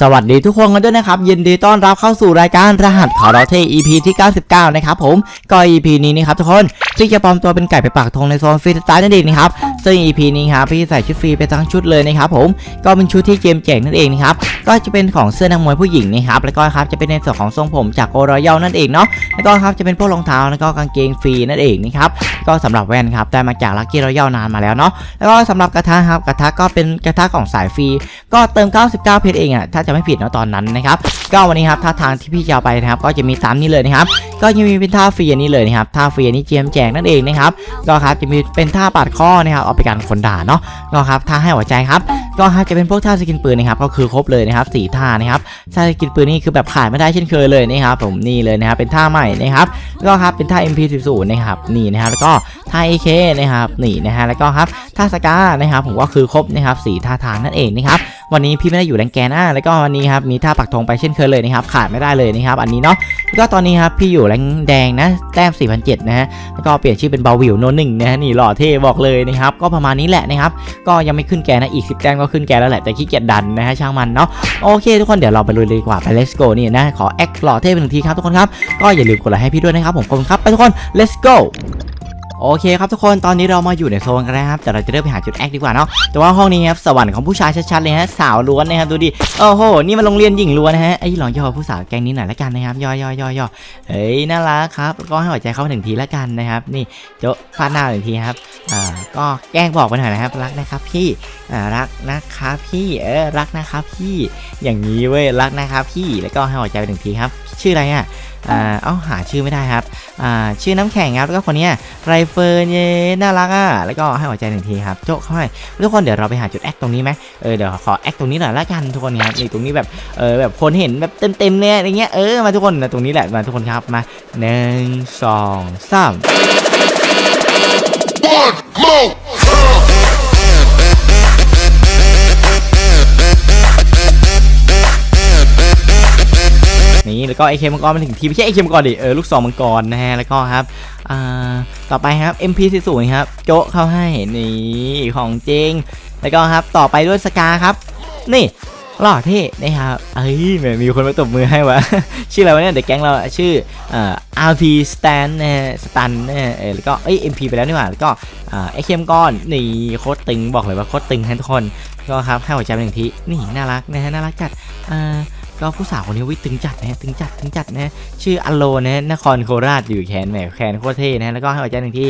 สวัสดีทุกคนกันด้วยนะครับ ยินดีต้อนรับเข้าสู่รายการรหัสข่าวเราเท EP ที่ 99 นะครับผมก็ EP นี้นะครับทุกคนพี่จะปลอมตัวเป็นไก่ไปปักธงในโซนฟรีสไตล์นั่นเองนะครับซึ่ง EP นี้ครับพี่ใส่ชุดฟรีไปทั้งชุดเลยนะครับผมก็เป็นชุดที่เกมแจกนั่นเองนะครับก็จะเป็นของเสื้อนักมวยผู้หญิงนะครับแล้วก็ครับจะเป็นในส่วนของทรงผมจากโอรอยัลนั่นเองเนาะแล้วก็ครับจะเป็นพวกรองเท้าแล้วก็กางเกงฟรีนั่นเองนะครับก็สำหรับแว่นครับได้มาจากลัคกี้รอยัลนานมาแล้วเนาะแล้วก็สำหรับกระทะครับกระทะก็เป็นกระทะของสายฟรี ก็เติม 99 เพชรเองอะถ้าจะไม่ผิดเนาะตอนนั้นนะครับก็วันนี้ครับท่าทางที่พี่จะเอาไปนะครับก็จะมีตามนี้เลยนะครับก็ยังมีเป็นท่าฟรีนี้เลยนะครับท่าฟรีนี้เจียมแจกนั่นเองนะครับก็ครับจะมีเป็นท่าปาดข้อนะครับเอาไปกันคนด่าเนาะก็ครับท่าให้หัวใจครับก็ครับจะเป็นพวกท่าสกินปืนนะครับก็คือครบเลยนะครับสี่ท่านะครับท่าสกินปืนนี่คือแบบขาดไม่ได้เช่นเคยเลยนะครับผมนี่เลยนะครับเป็นท่าใหม่นะครับก็ครับเป็นท่า MP40 นะครับนี่นะครับแล้วก็ท่า AK นะครับนี่นะฮะแล้วก็ครับท่าสกานะครับผมก็คือครบนะครับสท่าทางนั่นเองนะครับ วันนี้พี่ไม่ได้อยู่แรงแกนอะแล้วก็วันนี้ครับมีท่าปักธงไปเช่นเคยเลยนะครับขาดไม่ได้เลยนะครับอันนี้เนาะแล้วก็ตอนนี้ครับพี่อยู่แรงแดงนะแต้ม4,007นะฮะแล้วก็เปลี่ยนชื่อเป็นเบาวิวโนหนึ่งนะฮะนี่หล่อเท่บอกเลยนะครับก็ประมาณนี้แหละนะครับก็ยังไม่ขึ้นแกนะอีก10แต้มก็ขึ้นแกแล้วแหละแต่ขี้เกียจดันนะฮะช่างมันเนาะโอเค ทุกคนเดี๋ยวเราไปลุยเลยดีกว่าไป let's go นี่นะขอแอคหล่อเท่เป็นทีครับทุกคนครับก็อย่าลืมกดไลค์ให้พี่ด้วยนะครับผมขอบคุณครับไปทุกคน let's go โอเคครับทุกคนตอนนี้เรามาอยู่ในโซนกันแล้วครับแต่เราจะเริ่มไปหาจุดแอคดีกว่าเนาะแต่ว่าห้องนี้ครับสวรรค์ของผู้ชายชัดๆเลยฮะสาวล้วนนะครับดูดิโอ้โหนี่มันโรงเรียนหญิงล้วนนะฮะไอ้ยลองย่อผู้สาวแกงนี้หน่อยละกันนะครับย่อย่อย่อยอเฮ้ยน่ารักครับก็ให้หัวใจเขาหนึ่งทีละกันนะครับนี่โจ๊ะฟาดหน้าหนึ่งทีครับอ่าก็แกล้งบอกไปหน่อยนะครับรักนะครับพี่อ่ารักนะครับพี่เออรักนะครับพี่ อย่างนี้เว้ยรักนะครับพี่แล้วก็ให้หัวใจไปหนึ่งทีครับชื่ออะไรอะ อ่าเอ้าหาชื่อไม่ได้ครับอ่าชื่อน้ำแข็งครับแล้วก็คนเนี้ยไรเฟิร์นเย่น่ารักอะแล้วก็ให้หัวใจหนึ่งทีครับโจ๊กเข้าให้ทุกคนเดี๋ยวเราไปหาจุดแอคตรงนี้ไหมเออเดี๋ยวขอแอคตรงนี้หน่อยละกันทุกคนครับนี่ตรงนี้แบบเออแบบคนเห็นแบบเต็มๆเนี่ยอย่างเงี้ยเออมาทุกคนนะตรงนี้แหละมาทุกคนครับมาหนึ่งสองสาม One, more. นี่แล้วก็ไอเคมังกรมาถึงทีไม่ใช่ไอเคมังกรดิเออลูกซองมังกรนะฮะแล้วก็ครับอ่าต่อไปครับ MP40 ครับโจ๊กเข้าให้นี่ของจริง แล้วก็ครับต่อไปด้วยสกาครับ นี่หล่อเท่นะครับเอ้ยแหมมีคนมาตบมือให้วะ ชื่ออะไรวะเนี่ยเด็กแก๊งเราชื่อเอ่อ RP Stan นะฮะ Stan นะฮะแล้วก็เอ้ย MP ไปแล้วนี่หว่า แล้วก็อ่าไอเคมก้อนนี่โคตรตึงบอกเลยว่าโคตรตึงทุกคน ก็ครับให้หัวใจไปหนึ่งทีนี่น่ารักนะฮะน่ารักจัดอ่า ก็ผู้สาวคนนี้วิตึงจัดนะฮะตึงจัดตึงจัดนะชื่ออโลนะนครโคราชอยู่แขนแหมแขนโคตรเท่นะแล้วก็ให้หัวใจหนึ่งที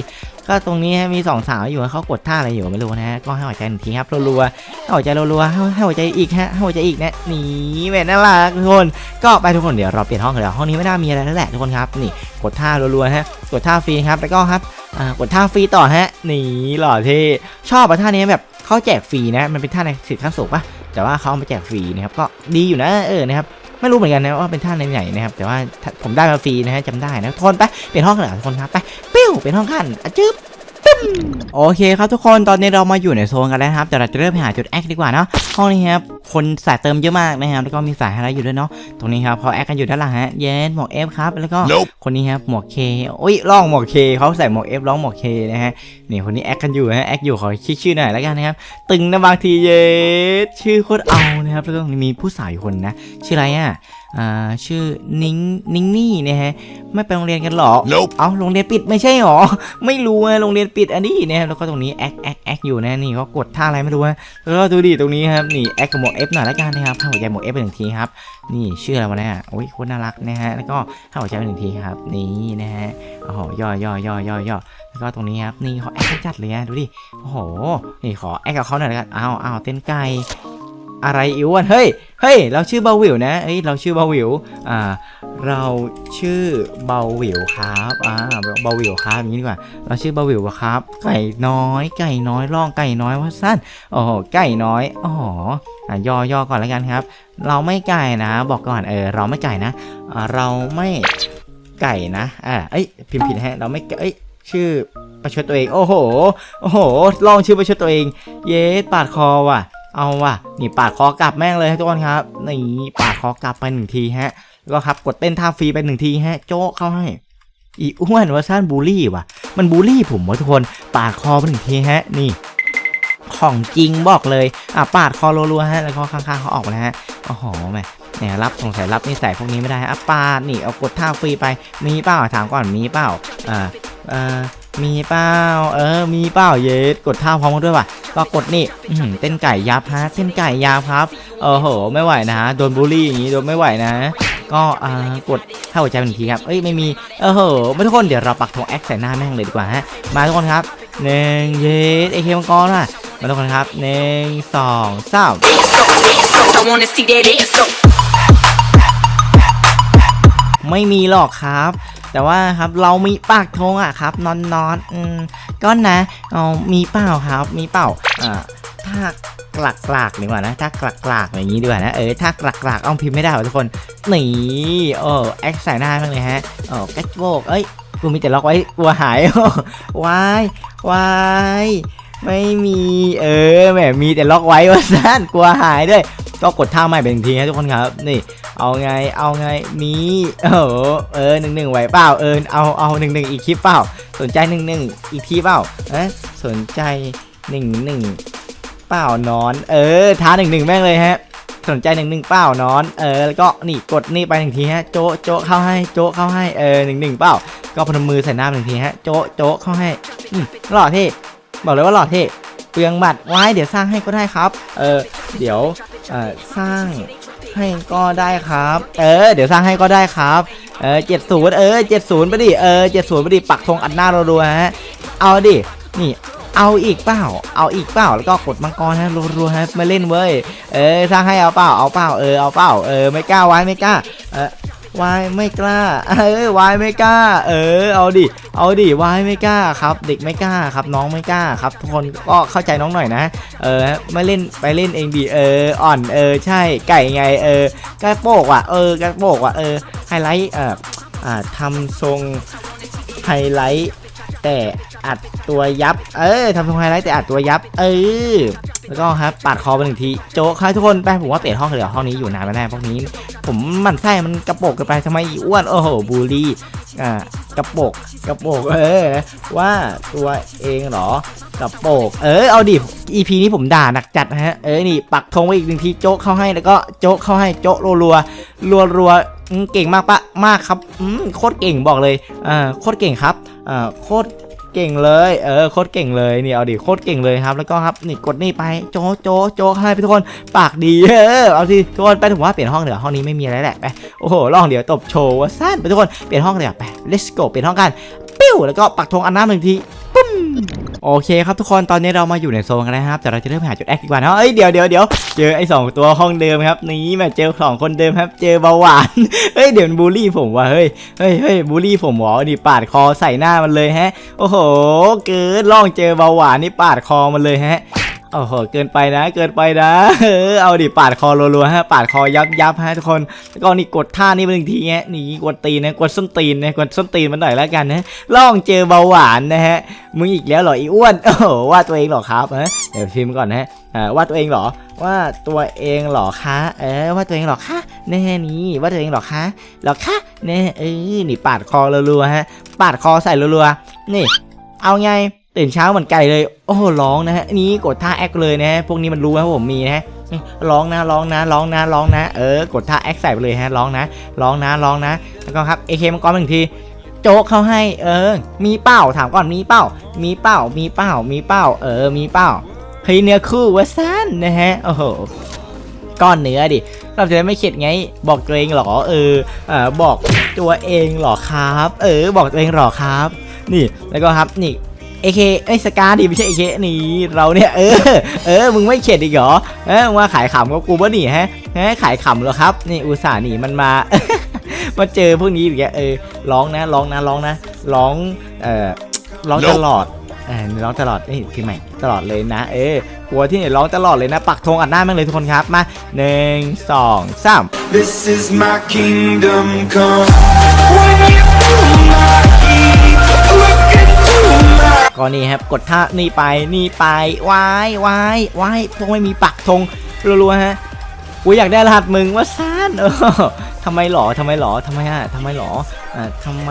ก็ตรงนี้ฮะมีสองสาวอยู่เขากดท่าอะไรอยู่ไม่รู้นะฮะก็ให้หัวใจหนึ่งทีครับรัวๆให้หัวใจรัวๆให้หัวใจอีกฮะให้หัวใจอีกนะนี่แหมน่ารักทุกคนก็ไปทุกคนเดี๋ยวเราเปลี่ยนห้องกันเดี๋ยห้องนี้ไม่น่ามีอะไรแล้วแหละทุกคนครับนี่กดท่ารัวๆฮะกดท่าฟรีครับแล้วก็ครับ อ่ากดท่าฟรีต่อฮะนี่หล่อเท่ชอบอะท่านี้แบบเขาแจกฟรีนะมันเป็นท่าในสิทธิ์ขั้นสูงปะแต่ว่าเขาเอามาแจกฟรีนะครับก็ดีอยู่นะเออนะครับไม่รู้เหมือนกันนะว่าเป็นท่าไหนๆนะครับแต่ว่าผมได้มาฟรีนะฮะจำได้นะทนไปเป็นห้องกันเหรอทุกคนครับไปปิ้วเป็นห้องขั้นอะจึ๊บ โอเคครับทุกคนตอนนี้เรามาอยู่ในโซนกันแล้วนะครับแต่เราจะเริ่มไปหาจุดแอคดีกว่าเนาะห้องนี้ครับคนสายเติมเยอะมากนะครับแล้วก็มีสายอะไรอยู่ด้วยเนาะตรงนี้ครับพอแอคกันอยู่ด้านหลังฮะเย็นหมวกเอฟครับแล้วก็ Nope. คนนี้ครับหมวกเคอุ้ยร้องหมวกเคเขาใส่หมวกเอฟร้องหมวกเคนะฮะนี่คนนี้แอคกันอยู่ฮะแอคอยู่ขอคิดชื่อหน่อยแล้วกันนะครับตึงนะบางทีเย็ดชื่อโคตรเอา นะครับ แล้วก็มีผู้สาวอยู่คนนะ ชื่ออะไรอะอ่าชื่อนิ้งนิ้งนี่นะฮะ ไม่ไปโรงเรียนกันหรอ Nope. เอ้าโรงเรียนปิดไม่ใช่หรอ ไม่รู้อะโรงเรียนปิดอันนี้นะครับแล้วก็ตรงนี้แอคแอคแอคอยู่นะนี่เขากดท่าอะไรไม่รู้นะแล้วก็ดูดิตรงนี้ครับนี่แอคกับหมวกเอฟหน่อยละกันนะครับให้หัวใจหมวกเอฟไปหนึ่งทีครับนี่ชื่ออะไรวะเนี่ยโอ้ยโคตรน่ารักนะฮะแล้วก็ให้หัวใจไปหนึ่งทีครับนี่นะฮะโอ้โหย่อย่อย่อย่อย่อแล้วก็ตรงนี้ครับนี่เขาแอคจัดเลยนะดูดิโอ้โหนี่ขอแอคกับเขาหน่อยละกันอ้าวอ้าวเต้นไก่ อะไรอิวอะเฮ้ยเฮ้ยเราชื่อเบาวิวนะเอ้ยเราชื่อเบาวิวอ่าเราชื่อเบาวิวครับอ่าเบาวิวครับอย่างนี้ดีกว่า เราชื่อเบาวิวครับ ไก่น้อย ไก่น้อยล่องไก่น้อยว่าสั้นโอ้โหไก่น้อยอ๋ออะย่อย่อก่อนแล้วกันครับ เราไม่ไก่นะ บอกก่อนเออเราไม่ไก่นะเราไม่ไก่นะอ่าเอ้ยพิมพ์ผิดฮะเราไม่ไก่เอ้ยชื่อประชดตัวเอง โอ้โห โอ้โห ลองชื่อประชดตัวเอง เย้ปาดคอว่ะ เอาว่ะนี่ปาดคอกลับแม่งเลยทุกคนครับนี่ปาดคอกลับไปหนึ่งทีฮะแล้วก็ครับกดเต้นท่าฟรีไปหนึ่งทีฮะ โจ๊กเข้าให้ อีอ้วนว่าซ่านบูลลี่ว่ะ มันบูลลี่ผมวะทุกคนปาดคอไปหนึ่งทีฮะนี่ ของจริงบอกเลยอะปาดคอรัวๆฮะแล้วก็ข้างๆเขาออกมาแล้วฮะโอ้โหแหมเนี่ยรับสงสัยรับนิสัยพวกนี้ไม่ได้ฮะอะปาดนี่เอากดท่าฟรีไปมีเปล่าถามก่อนมีเปล่าอ่าเออ มีเปล่าเออ มีเปล่าเยสกดท่าพร้อมกันด้วยว่ะ ก็กดนี่เต้นไก่ยาพับเต้นไก่ยับครับโอ้โห ไม่ไหวนะโดนบูลลี่อย่างนี้โดนไม่ไหวนะ ก็อ่ากดท่าหัวใจเป็นทีครับเอ้ยไม่มีเออโหไม่ทุกคนเดี๋ยวเราปักธงแอคใส่หน้าแม่งเลยดีกว่าฮะมาทุกคนครับหนึ่งเยสเอเคมังกรว่ะมาทุกคนครับหนึ่งสองสามไม่มีหรอกครับ แต่ว่าครับเรามีปากธงอะครับนอนนอนอืมก็นะเอามีเปล่าครับมีเปล่าอ่าถ้ากลักกลักดีกว่านะ ถ้ากลักกลักอย่างนี้ดีกว่านะ เออ ถ้ากลักกลักเอาพิมพ์ไม่ได้หรอทุกคน หนีโอ้แอคใส่หน้าม่งเลยฮะโอ้แกชโบกเอ้ย กูมีแต่ล็อกไว้ กลัวหายวายวาย ไม่มีเออแหมมีแต่ล็อกไว้ว่าสั้นกลัวหายด้วย ก็กดท่าใหม่เป็นทีนะทุกคนครับ นี่ เอาไงเอาไงมีโอ้เออหนึ่งหนึ่งไหวเปล่าเออเอาเอาหนึ่งหนึ่งอีกคลิปเปล่า สนใจหนึ่งหนึ่งอีกทีเปล่าเอ๊ะสนใจหนึ่งหนึ่งเปล่านอน เออท้าหนึ่งหนึ่งแม่งเลยฮะสนใจหนึ่งหนึ่งเปล่านอน เออ แล้วก็นี่กดนี่ไปหนึ่งทีฮะ โจะโจะเข้าให้ โจะเข้าให้ เออหนึ่งหนึ่งเปล่า ก็พนมมือใส่หน้าหนึ่งทีฮะ โจะโจะเข้าให้อืมหล่อเท่ บอกเลยว่าหล่อเท่เปลืองบัตรไว้เดี๋ยวสร้างให้ก็ได้ครับ เออเดี๋ยวเออสร้างให้ก็ได้ครับ เออ เดี๋ยวสร้างให้ก็ได้ครับ เออเจ็ดศูนย์เออเจ็ดศูนย์ไปดิ เออเจ็ดศูนย์ไปดิ ปักธงอัดหน้าเรัวๆฮะ เอาดิ นี่ เอาอีกเปล่า เอาอีกเปล่า แล้วก็กดมังกรฮะรัวๆฮะ มาเล่นเว้ย เออ สร้างให้เอาเปล่า เอาเปล่า เออ เอาเปล่า เออ ไม่กล้าไว้ ไม่กล้า เออ วายไม่กล้า เออวายไม่กล้า เออ เอาดิ เอาดิวายไม่กล้าครับ เด็กไม่กล้าครับ น้องไม่กล้าครับ ทุกคนก็เข้าใจน้องหน่อยนะ เออไม่เล่นไปเล่นเองดี เออ อ่อน เออ ใช่ ไก่ไง เออกระโปกว่ะ เออกระโปกว่ะ เออ ไฮไลท์ เอ่ออ่าทำทรงไฮไลท์แต่อัดตัวยับ เออทำทรงไฮไลท์แต่อัดตัวยับ เออ แล้วก็ครับปาดคอไปหนึ่งทีโจ๊กครับทุกคนไปผมว่าเปลี่ยนห้องเถอะห้องนี้อยู่นานแล้วแน่พวกนี้ ผมมันไส้มันกระโปกกันไปทำไมอ้วนโอ้โหบูลลี่อ่ากระโปกกระโปกเออว่าตัวเองเหรอกับโปกเออเอาดิ EP นี้ผมด่าหนักจัดนะฮะเออนี่ปักธงไว้อีกหนึ่งทีโจ๊กเข้าให้แล้วก็โจ๊กเข้าให้โจ๊กรัวรัวรัวรัวเก่งมากปะมากครับอืมโคตรเก่งบอกเลยอ่าโคตรเก่งครับอ่าโคตร เก่งเลย เออโคตรเก่งเลยนี่เอาดิโคตรเก่งเลยครับ แล้วก็ครับนี่กดนี่ไปโจโจโจให้ไปทุกคนปากดีเออเอาสิทุกคนไปถึงว่าเปลี่ยนห้องเดี๋ยวห้องนี้ไม่มีอะไรแหละไปโอ้โหลองเดี๋ยวตบโชว์ว่าสั้นไปทุกคนเปลี่ยนห้องเลยอะไป let's go เปลี่ยนห้องกันปิ้วแล้วก็ปักธงอันน้ำหนึ่งที โอเคครับทุกคนตอนนี้เรามาอยู่ในโซนกันนะครับแต่เราจะเริ่มหาจุดแอคดีกว่านะเอ้ยเดี๋ยวเดี๋ยวเดี๋ยวเจอไอ้สองตัวห้องเดิมครับนี่มาเจอสองคนเดิมครับ เจอเบาหวานเฮ้ยเดี๋ยวบูลลี่ผมว่ะเฮ้ยเฮ้ยเฮ้ยบูลลี่ผมหรอนี่ปาดคอใส่หน้ามันเลยฮะ โอ้โห เกิดล่องเจอเบาหวานนี่ปาดคอมันเลยฮะ โอ้โห เกินไปนะ เกินไปนะ เออ เอาดิปาดคอรัวๆฮะ ปาดคอยับยับฮะทุกคน แล้วก็นี่กดท่านี่ไปหนึ่งทีฮะนี่กดตีนนะ กดส้นตีนนะ กดส้นตีนมันหน่อยแล้วกันนะล่องเจอเบาหวานนะฮะ มึงอีกแล้วเหรออีอ้วน โอ้โห ว่าตัวเองเหรอครับฮะเดี๋ยวพิมพ์ก่อนนะฮะอ่าว่าตัวเองเหรอ ว่าตัวเองเหรอคะ เออ ว่าตัวเองเหรอคะแน่นี่ว่าตัวเองเหรอคะเหรอคะแน่เออนี่ปาดคอรัวๆฮะ ปาดคอใส่รัวๆนี่ เอาไง ตื่นเช้าเหมือนไก่เลย โอ้โหร้องนะฮะนี่กดท่าแอคเลยนะฮะพวกนี้มันรู้ว่าผมมีนะฮะร้องนะร้องนะร้องนะร้องนะเออกดท่าแอคใส่ไปเลยฮะร้องนะร้องนะร้องนะแล้วก็ครับ AK มังกรหนึ่งทีโจ๊กเขาให้เออ มีเป้าถามก่อนมีเป้า มีเป้ามีเป้ามีเป้า เออ มีเป้าเฮ้ยเนื้อคู่วะสั้นนะฮะโอ้โหก้อนเนื้อดิ เราจะได้ไม่เข็ดไง บอกตัวเองหรอ เอออ่าบอกตัวเองหรอครับ เออ บอกตัวเองหรอครับ นี่แล้วก็ครับนี่ เอเคไอ้สกาดิไม่ใช่เอเคนี่เราเนี่ยเออเออมึงไม่เข็ดอีกเหรอเออมึงมาขายขำกับกูปะนี่ฮะฮะขายขำเหรอครับนี่อุตส่าห์หนีมันมามาเจอพวกนี้อย่างเงี้ยเออร้องนะร้องนะร้องนะร้องเอ่อร้องตลอดเออร้องตลอดนี่พี่ใหม่ตลอดเลยนะ เออกลัวที่ไหนร้องตลอดเลยนะ ปักธงอัดหน้าแม่งเลยทุกคนครับมาหนึ่งสองสาม This is my kingdom come. ก็นี่ครับกดท่านี่ไปนี่ไปวายวายวายพวกไม่มีปักธงรัวๆฮะกูอยากได้รหัสมึงว่าซ่านเออทำไมหรอทำไมหรอทำไมอะทำไมหรออ่าทำไม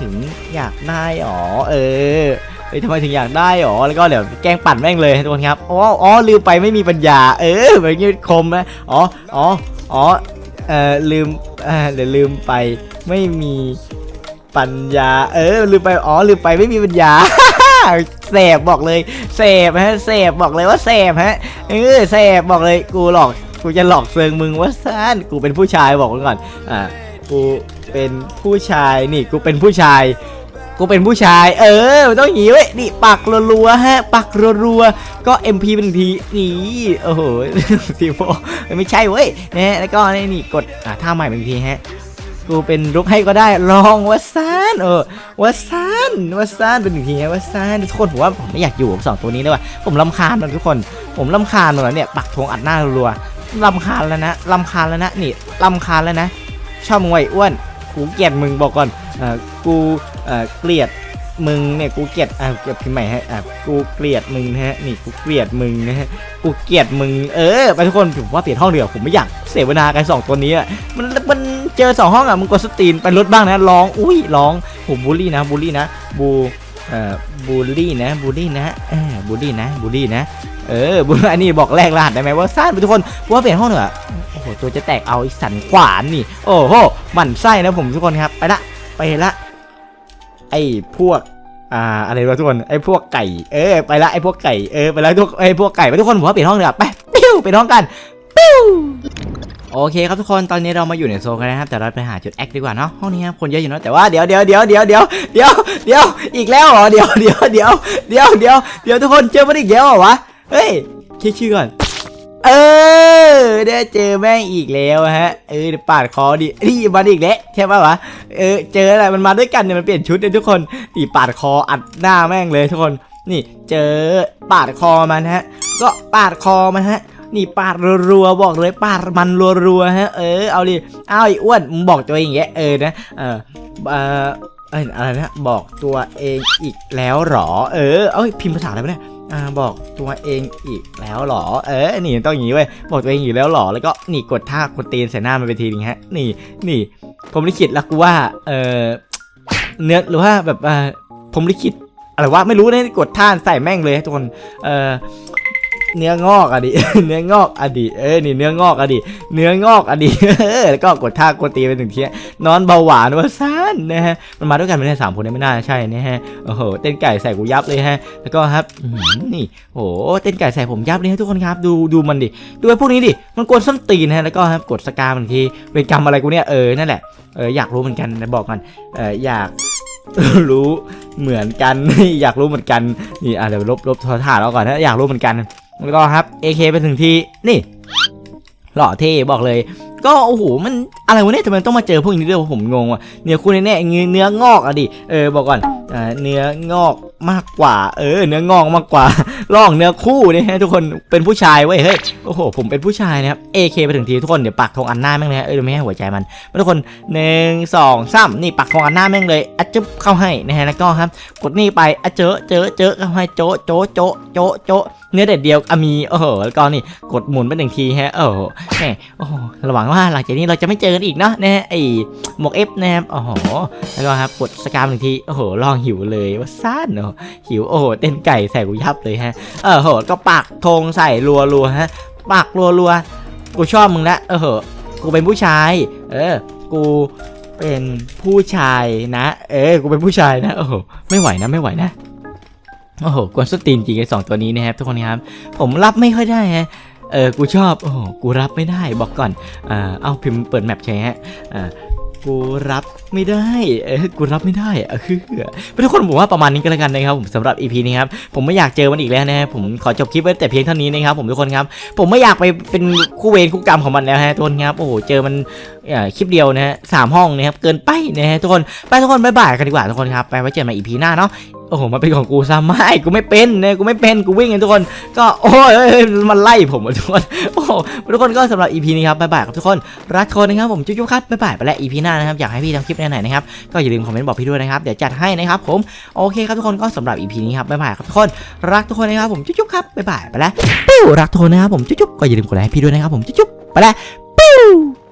ถึงอยากได้หรอเออฮ้ยทำไมถึงอยากได้หรอ แล้วก็เดี๋ยวแกล้งปั่นแม่งเลยทุกคนครับ อ๋ออ๋อลืมไปไม่มีปัญญา เออแบบนี้คมนะอ๋ออ๋ออ๋อเออลืมเออเดี๋ยวลืมไปไม่มีปัญญา เออลืมไป อ๋อลืมไปไม่มีปัญญา เสพบอกเลยเสพฮะเสพบอกเลยว่าเสพฮะเออเสพบอกเลยกูหลอกกูจะหลอกเซิงมึงว่าซ่านกูเป็นผู้ชายบอกก่อนอ่ากูเป็นผู้ชายนี่กูเป็นผู้ชายกูเป็นผู้ชาย เออต้องอย่างงี้เว้ยนี่ปักรัวๆฮะ ปักรัวๆก็ MP เป็นทีนี่โอ้โหทีโฟไม่ใช่เว้ยนะแล้วก็นี่กดอ่าท่าใหม่เป็นทีฮะ กูเป็นรุกให้ก็ได้ลองวัซานเออวัซานวัซานเป็นหนึ่งทีฮะวัซานทุกคนผมว่าผมไม่อยากอยู่กับสองตัวนี้เลยว่ะผมลำคาญมันทุกคน ผมลำคาญมันแล้วเนี่ยปักธงอัดหน้ารัวลำคาญแล้วนะลำคาญแล้วนะนี่ลำคาญแล้วนะ ชอบมึงไว้อ้วนกูเกลียดมึงบอกก่อนเอ่อกูเอ่อเกลียดมึงเนี่ยกูเกลียดอะเกลียดพิมพ์ใหม่ให้อะกูเกลียดมึงนะฮะนี่กูเกลียดมึงนะฮะกูเกลียดมึงเออไปทุกคนผมว่าเปลี่ยนห้องเดียวผมไม่อยากเสวนากันสองตัวนี้อะมันมัน เจอสองห้องอะมึงกดสตรีนไปลดบ้างนะร้องอุ้ยร้องผมบูลลี่นะบูลลี่นะบูเอ่อบูลลี่นะบูลลี่นะเออบูลลี่นะบูลลี่นะเออบูลอันนี้บอกแรกรหัสได้ไหมว่าซ่านไปทุกคนว่าเปลี่ยนห้องเถอะโอ้โหตัวจะแตกเอาไอ้สันขวานนี่ โอ้โหหมันไส้นะผมทุกคนครับไปละไปละไอ้พวกอ่าอะไรวะทุกคนไอ้พวกไก่ เออไปละไอ้พวกไก่เออไปละทุกไอ้พวกไก่ไปทุกคนผมว่าเปลี่ยนห้องเลยอะไปปิ้วเปลี่ยนห้องกันปิ้ว โอเคครับทุกคนตอนนี้เรามาอยู่ในโซนกันนะครับแต่เราไปหาจุดแอคดีกว่าเนาะห้องนี้ครับคนเยอะอยู่เนาะแต่ว่าเดี๋ยวเดี๋ยวเดี๋ยวเดี๋ยวเดี๋ยวเดี๋ยวเดี๋ยวอีกแล้วเหรอเดี๋ยวเดี๋ยวเดี๋ยวเดี๋ยวเดี๋ยวเดี๋ยวทุกคนเจอมันอีกแล้วเหรอวะเฮ้ยคิดชื่อก่อนเออได้เจอแม่งอีกแล้วฮะเออปาดคอดินี่มาอีกแล้วใช่ป่าวะเออเจออะไรมันมาด้วยกันเนี่ยมันเปลี่ยนชุดเนี่ยทุกคนตีปาดคออัดหน้าแม่งเลยทุกคนนี่เจอปาดคอมันฮะ ก็ปาดคอมันฮะ นี่ปาดรัวๆบอกเลยปาดมันรัวๆฮะเออเอาดิเอาไอ้อ้วนมึงบอกตัวเองอย่างเงี้ยเออนะเออเอออะไรนะบอกตัวเองอีกแล้วหรอ เออเอ้ยพิมพ์ภาษาอะไรวะเนี่ยอ่าบอกตัวเองอีกแล้วหรอ เออนี่ต้องอย่างนี้เว้ยบอกตัวเองอีกแล้วหรอ แล้วก็นี่กดท่ากดตีนใส่หน้ามันไปทีนึงฮะ นี่นี่ ผมลิขิตแล้วกูว่า เออเนื้อหรือว่าแบบเออผมลิขิตอะไรวะไม่รู้นะกดท่าใส่แม่งเลยทุกคน เออ เนื้องอกอะดิ เนื้องอกอะดิ เออนี่เนื้องอกอะดิ เนื้องอกอะดิเออแล้วก็กดท่ากดตีไปถึงที่นอนเบาหวานว่าสั้นนะฮะ มันมาด้วยกันไม่ได้สามคนนี่ยไม่น่าใช่นะฮะ โอ้โห เต้นไก่ใส่กูยับเลยฮะ แล้วก็ครับนี่โอ้โหเต้นไก่ใส่ผมยับเลยฮะทุกคนครับ ดูดูมันดิ ดูไอ้พวกนี้ดิ มันกวนส้นตีนฮะ แล้วก็ครับกดสกาบางทีเป็นกรรมอะไรกูเนี่ย เออ นั่นแหละ เอออยากรู้เหมือนกันนะบอกกัน เอออยากรู้เหมือนกัน อยากรู้เหมือนกัน นี่อะเดี๋ยวลบลบทรถ่ายเราก่อนนะ อยากรู้เหมือนกัน แล้วก็ครับ AK ไปถึงที่นี่ หล่อเท่บอกเลย ก็โอ้โหมันอะไรวะเนี่ยทำไมต้องมาเจอพวกนี้ด้วยผมงงว่ะเนื้อคู่แน่ๆเนื้อเนื้องอกอะดิเออบอกก่อนเนื้องอก มากกว่า เออ เนื้องอกมากกว่าลองเนื้อคู่เนี่ยฮะทุกคนเป็นผู้ชายเว้ยเฮ้ยโอ้โหผมเป็นผู้ชายนะครับ AK ไปถึงทีทุกคนเดี๋ยวปักธงอันหน้าแม่งเลยฮะเออไม่ให้หัวใจมันทุกคนหนึ่งสองสามนี่ปักธงอันหน้าแม่งเลยอัดจึ๊บเข้าให้นะฮะแล้วก็ครับ กดนี่ไปอะเจอเจอเจอเข้าให้โจะโจะโจะโจะโจะเนื้อเด็ดเดียวอะมีโอ้โหแล้วก็นี่กดหมุนไปหนึ่งทีฮะโอ้โหแหมโอ้โหระหวังว่าหลังจากนี้เราจะไม่เจอกันอีกเนาะนะฮะไอหมวกเอฟนะครับโอ้โหแล้วก็ครับกดสกามหนึ่งทีโอ้โหลองหิวเลยว่าซ่านโอ้โหหิวโอ้โหเต้นไก่ใส่กูยับเลยฮะเออโหก็ปักธงใส่รัวรัวฮะปักรัวรัวกูชอบมึงละเออโหกูเป็นผู้ชาย เออ กูเป็นผู้ชายนะ เออกูเป็นผู้ชายนะโอ้โหไม่ไหวนะไม่ไหวนะโอ้โหกวนสตรีนจริงไอ้สองตัวนี้นะครับทุกคนครับ ผมรับไม่ค่อยได้ฮะเออ กูชอบ โอ้โห กูรับไม่ได้ บอกก่อน อ่า เอาพิมพ์เปิดแมปใช่ฮะ อ่า กูรับไม่ได้ เออกูรับไม่ได้อะคือทุกคนผมว่าประมาณนี้ก็แล้วกันนะครับผมสำหรับ EP นี้ครับผมไม่อยากเจอมันอีกแล้วนะฮะผมขอจบคลิปไว้แต่เพียงเท่านี้นะครับผมทุกคนครับผมไม่อยากไปเป็นคู่เวรคู่กรรมของมันแล้วฮะทุกคนครับโอ้โหเจอมันอ่อคลิปเดียวนะฮะสามห้องนะครับเกินไปนะฮะทุกคนไปทุกคนบายบายกันดีกว่าทุกคนครับไปไว้เจอกันใหม่ EP หน้าเนาะ อ้โหมันเป็นของกูซะไม่กูไม่เป็นเนี่ยกูไม่เป็นกูวิ่งกันทุกคน ก็โอ้ยมันไล่ผมอะทุกคนโอ้โหทุกคนก็สำหรับ EP นี้ครับบ๊ายบายครับทุกคนรักทุกคนนะครับผมจุ๊บๆครับบ๊ายบายไปแล้ว EP หน้านะครับอยากให้พี่ทำคลิปแนวไหนนะครับก็อย่าลืมคอมเมนต์บอกพี่ด้วยนะครับเดี๋ยวจัดให้นะครับผมโอเคครับทุกคนก็สำหรับ EP นี้ครับบ๊ายบายครับทุกคนรักทุกคนนะครับผมจุ๊บๆครับบ๊ายบายไปแล้วปิ้วรักทุกคนนะครับผมจุ๊บๆก็อย่าลืมกดไลค์ให้พี่ด้วยนะครับผมจุ๊บๆไปแล้วปิ้ว